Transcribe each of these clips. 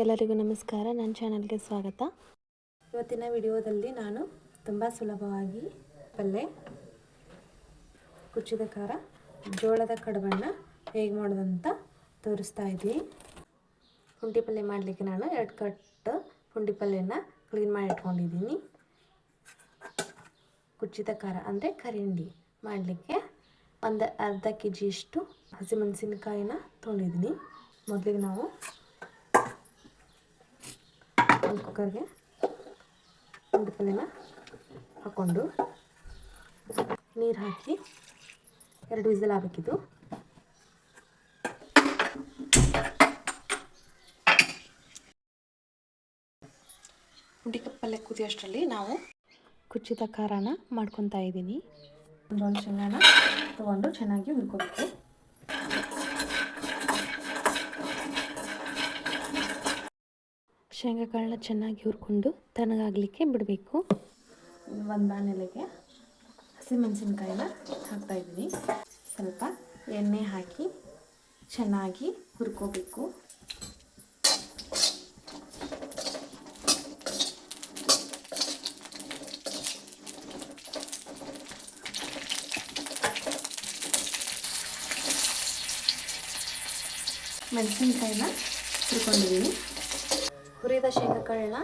ಎಲ್ಲರಿಗೂ ನಮಸ್ಕಾರ. ನನ್ನ ಚಾನಲ್ಗೆ ಸ್ವಾಗತ. ಇವತ್ತಿನ ವಿಡಿಯೋದಲ್ಲಿ ನಾನು ತುಂಬ ಸುಲಭವಾಗಿ ಪಲ್ಯ ಕುಚ್ಚಿದ ಖಾರ, ಜೋಳದ ಕಡುಬನ್ನು ಹೇಗೆ ಮಾಡೋದಂತ ತೋರಿಸ್ತಾ ಇದ್ದೀನಿ. ಪುಂಡಿ ಪಲ್ಯ ಮಾಡಲಿಕ್ಕೆ ನಾನು ಎರಡು ಕಟ್ಟು ಪುಂಡಿ ಪಲ್ಯನ ಕ್ಲೀನ್ ಮಾಡಿ ಇಟ್ಕೊಂಡಿದ್ದೀನಿ. ಕುಚ್ಚಿದ ಖಾರ ಅಂದರೆ ಕರಿಂಡಿ ಮಾಡಲಿಕ್ಕೆ ಒಂದು ಅರ್ಧ ಕೆ ಜಿಯಷ್ಟು ಹಸಿಮೆಣಸಿನಕಾಯಿನ ತೊಗೊಂಡಿದ್ದೀನಿ. ಮೊದಲಿಗೆ ನಾವು ಒಂದು ಕುಕ್ಕರ್ಗೆ ಒಂದು ಪಲ್ಯನ ಹಾಕ್ಕೊಂಡು ನೀರು ಹಾಕಿ ಎರಡು ವಿಸಲ್ ಆಗಬೇಕಿದ್ದು ಪಲ್ಯ ಕುದಿಯೋಷ್ಟರಲ್ಲಿ ನಾವು ಕುಚ್ಚಿದ ಖಾರನ ಮಾಡ್ಕೊತಾ ಇದ್ದೀನಿ. ಒಂದೊಂದು ಶೇಂಗಾನ ತೊಗೊಂಡು ಚೆನ್ನಾಗಿ ಹುರ್ಕೋಬೇಕು. ಶೇಂಗಾಕಾಳನ್ನ ಚೆನ್ನಾಗಿ ಹುರ್ಕೊಂಡು ತಣ್ಣಗಾಗಲಿಕ್ಕೆ ಬಿಡಬೇಕು. ಒಂದು ಬಾಣಲೆಗೆ ಹಸಿಮೆಣಸಿನ್ಕಾಯಿನ ಹಾಕ್ತಾಯಿದ್ದೀನಿ ಸ್ವಲ್ಪ ಎಣ್ಣೆ ಹಾಕಿ ಚೆನ್ನಾಗಿ ಹುರ್ಕೋಬೇಕು. ಮೆಣಸಿನ್ಕಾಯಿನ ಹುರ್ಕೊಂಡಿದ್ದೀನಿ. ಹುರಿದ ಶೇಂಗಾಕಾಳನ್ನ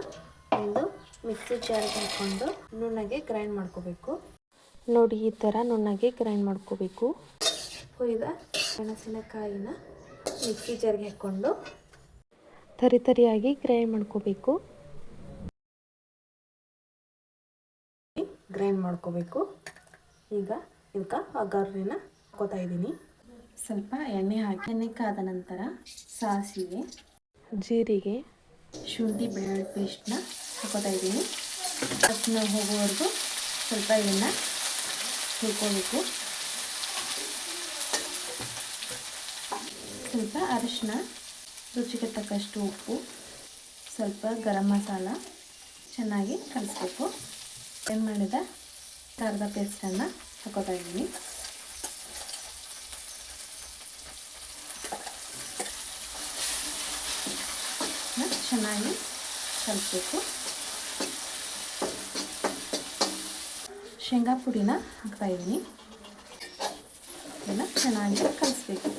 ಒಂದು ಮಿಕ್ಸಿ ಜಾರಿಗೆ ಹಾಕ್ಕೊಂಡು ನುಣ್ಣಗೆ ಗ್ರೈಂಡ್ ಮಾಡ್ಕೋಬೇಕು. ನೋಡಿ, ಈ ಥರ ನುಣ್ಣಗೆ ಗ್ರೈಂಡ್ ಮಾಡ್ಕೋಬೇಕು. ಹುರಿದ ಮೆಣಸಿನಕಾಯಿನ ಮಿಕ್ಸಿ ಜಾರಿಗೆ ಹಾಕ್ಕೊಂಡು ತರಿ ತರಿಯಾಗಿ ಗ್ರೈಂಡ್ ಮಾಡ್ಕೋಬೇಕು. ಗ್ರೈಂಡ್ ಮಾಡ್ಕೋಬೇಕು. ಈಗ ಇದಕ್ಕೆ ಒಗ್ಗರಣೆನ ಹಾಕೋತಾ ಇದ್ದೀನಿ. ಸ್ವಲ್ಪ ಎಣ್ಣೆ ಹಾಕಿ, ಎಣ್ಣೆ ಕಾದ ನಂತರ ಸಾಸಿವೆ, ಜೀರಿಗೆ ಶುಂಠಿ, ಬೆಳ್ಳುಳ್ಳಿ ಪೇಸ್ಟ್ನ ಹಾಕೋತಾ ಇದ್ದೀನಿ. ಅದನ್ನ ಹೋಗೋವರೆಗೂ ಸ್ವಲ್ಪ ಇದನ್ನು ಹುರ್ಕೋಬೇಕು. ಸ್ವಲ್ಪ ಅರಿಶಿನ ರುಚಿಗೆ ತಕ್ಕಷ್ಟು ಉಪ್ಪು, ಸ್ವಲ್ಪ ಗರಂ ಮಸಾಲ ಚೆನ್ನಾಗಿ ಕಲಿಸ್ಬೇಕು. ಏನು ಮಾಡಿದ? ಖಾರದ ಪೇಸ್ಟನ್ನು ಹಾಕೋತಾ ಇದ್ದೀನಿ. ಚೆನ್ನಾಗಿ ಕಲಿಸ್ಬೇಕು. ಶೇಂಗಾ ಪುಡಿನ ಹಾಕ್ತಾಯಿದ್ದೀನಿ ಇದನ್ನು ಚೆನ್ನಾಗಿ ಕಲಿಸ್ಬೇಕು.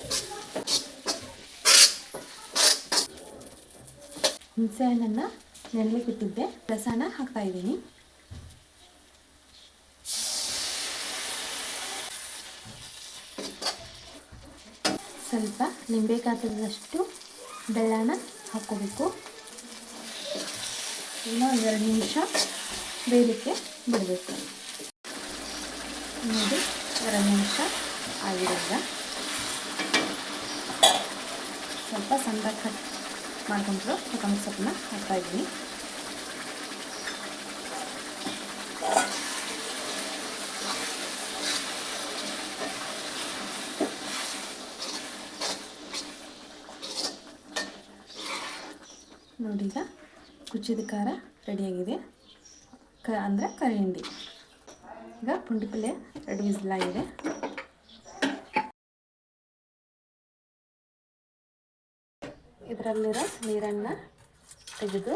ಹುಣಸೆಹಣ್ಣನ್ನು ನೆನೆಲಿಕ್ಕೆ ಇಟ್ಟಿದ್ದೆ. ರಸನ ಹಾಕ್ತಾಯಿದ್ದೀನಿ ಸ್ವಲ್ಪ ನಿಂಬೆ ಬೆಳ್ಳನ ಬೆಲ್ಲನ ಹಾಕ್ಕೋಬೇಕು. ಇನ್ನೂ ಎರಡು ನಿಮಿಷ ಬೇಯಲಿಕ್ಕೆ ಬಿಡಬೇಕು. ನೋಡಿ ಎರಡು ನಿಮಿಷ ಆಗಿರೋದ ಸ್ವಲ್ಪ ಸಣ್ಣ ಕಟ್ ಮಾಡ್ಕೊಂಡು ಕೊತ್ತಂಬರಿ ಸೊಪ್ಪನ್ನ ಹಾಕ್ತಾಯಿದ್ದೀನಿ ನೋಡಿ ಕುಚ್ಚಿದ ಖಾರ ರೆಡಿಯಾಗಿದೆ. ಕ ಅಂದರೆ ಕರಿ ಹಿಂಡಿ ಈಗ ಪುಂಡಿ ಪಲ್ಯ ರೆಡಿ ವಿಸಲಾಗಿದೆ ಇದರಲ್ಲಿರೋ ನೀರನ್ನು ತೆಗೆದು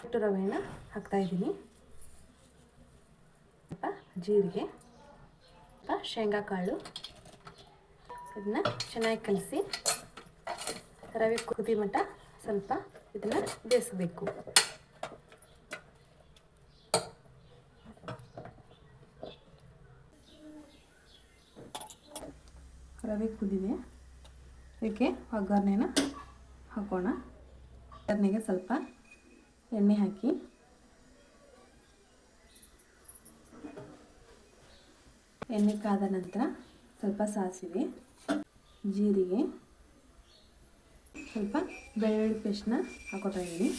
ಹಿಟ್ಟು ರವೆನ ಹಾಕ್ತಾಯಿದ್ದೀನಿ ಸ್ವಲ್ಪ ಜೀರಿಗೆ, ಸ್ವಲ್ಪ ಶೇಂಗಾ ಕಾಳು. ಇದನ್ನ ಚೆನ್ನಾಗಿ ಕಲಸಿ, ರವೆ ಕುದಿ ಮಟ್ಟ ಸ್ವಲ್ಪ ಇದನ್ನು ಬೇಯಿಸಬೇಕು. ರವೆ ಕುದಿದೆ. ಇದಕ್ಕೆ ಒಗ್ಗರಣೆನ ಹಾಕೋಣ. ಒಗ್ಗರಣೆಗೆ ಸ್ವಲ್ಪ ಎಣ್ಣೆ ಹಾಕಿ. ಎಣ್ಣೆ ಕಾದ ನಂತರ ಸ್ವಲ್ಪ ಸಾಸಿವೆ, ಜೀರಿಗೆ ಸ್ವಲ್ಪ ಬೆಳ್ಳುಳ್ಳಿ ಪೇಸ್ಟ್ನ ಹಾಕೋತಾ ಇದ್ದೀನಿ.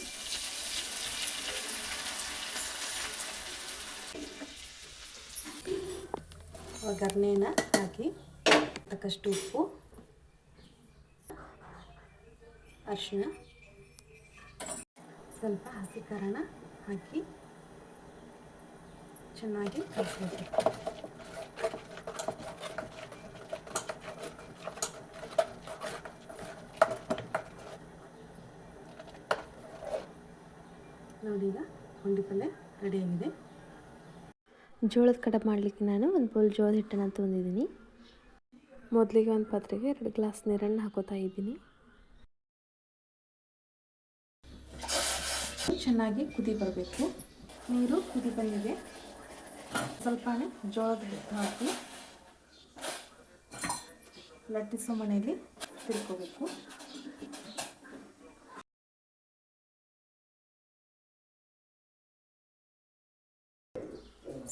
ಒಗ್ಗರಣೆನ ಹಾಕಿ ತಕ್ಕಷ್ಟು ಉಪ್ಪು ಅರಿಶಿನ ಸ್ವಲ್ಪ ಹಸಿ ಹಾಕಿ ಚೆನ್ನಾಗಿ ಕಲಿಸ್ಬೇಕು ನೋಡಿ ಈಗ ಪುಂಡಿ ಪಲ್ಯ ರೆಡಿಯಾಗಿದೆ. ಜೋಳದ ಕಡಬು ಮಾಡಲಿಕ್ಕೆ ನಾನು ಒಂದು ಬೌಲ್ ಜೋಳದ ಹಿಟ್ಟನ್ನು ತೊಗೊಂಡಿದ್ದೀನಿ ಮೊದಲಿಗೆ ಒಂದು ಪಾತ್ರೆಗೆ ಎರಡು ಗ್ಲಾಸ್ ನೀರನ್ನು ಹಾಕೋತಾ ಇದ್ದೀನಿ. ಚೆನ್ನಾಗಿ ಕುದಿ ಬರಬೇಕು. ನೀರು ಕುದಿ ಬಂದಿದೆ. ಸ್ವಲ್ಪನೇ ಜೋಳದ ಹಿಟ್ಟು ಹಾಕಿ ಲಟ್ಟಿಸೋ ಮನೆಯಲ್ಲಿ ತಿರ್ಕೋಬೇಕು.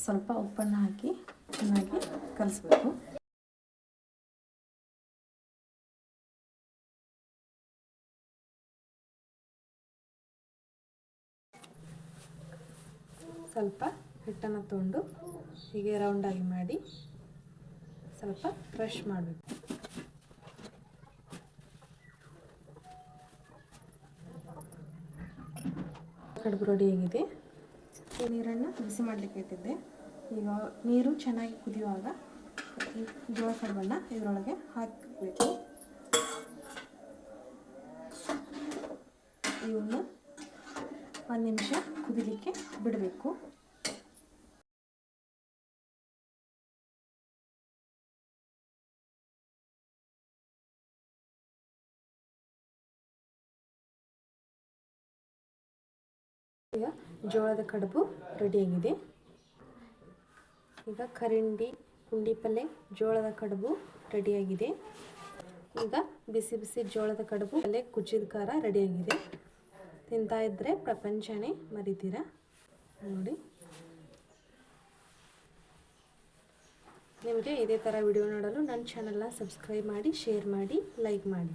ಸ್ವಲ್ಪ ಉಪ್ಪನ್ನು ಹಾಕಿ ಚೆನ್ನಾಗಿ ಕಲಿಸ್ಬೇಕು. ಸ್ವಲ್ಪ ಹಿಟ್ಟನ್ನು ತೊಗೊಂಡು ಹೀಗೆ ರೌಂಡಾಗಿ ಮಾಡಿ ಸ್ವಲ್ಪ ಕ್ರಷ್ ಮಾಡಬೇಕು. ಕಡುಬು ರೆಡಿಯಾಗಿದೆ ಈ ನೀರನ್ನು ಬಿಸಿ ಮಾಡಲಿಕ್ಕೆ ಇಟ್ಟಿದ್ದೆ. ಈಗ ನೀರು ಚೆನ್ನಾಗಿ ಕುದಿಯುವಾಗ ಜೋಳ ಕಡುಬನ್ನು ಇದರೊಳಗೆ ಹಾಕಬೇಕು. ಇವನ್ನು ಒಂದು ನಿಮಿಷ ಕುದಿಲಿಕ್ಕೆ ಬಿಡಬೇಕು. ಈಗ ಜೋಳದ ಕಡುಬು ರೆಡಿಯಾಗಿದೆ ಈಗ ಕರಿಂಡಿ ಪುಂಡಿ ಪಲ್ಲೆ ಜೋಳದ ಕಡುಬು ರೆಡಿಯಾಗಿದೆ ಈಗ ಬಿಸಿ ಬಿಸಿ ಜೋಳದ ಕಡುಬು ಪಲ್ಯ ಕುಚ್ಚಿದ ಖಾರ ರೆಡಿಯಾಗಿದೆ ತಿಂತಾ ಇದ್ದರೆ ಪ್ರಪಂಚನೇ ಮರಿತೀರ? ನೋಡಿ. ನಿಮಗೆ ಇದೇ ಥರ ವಿಡಿಯೋ ನೋಡಲು ನನ್ನ ಚಾನಲ್ನ ಸಬ್ಸ್ಕ್ರೈಬ್ ಮಾಡಿ ಶೇರ್ ಮಾಡಿ ಲೈಕ್ ಮಾಡಿ.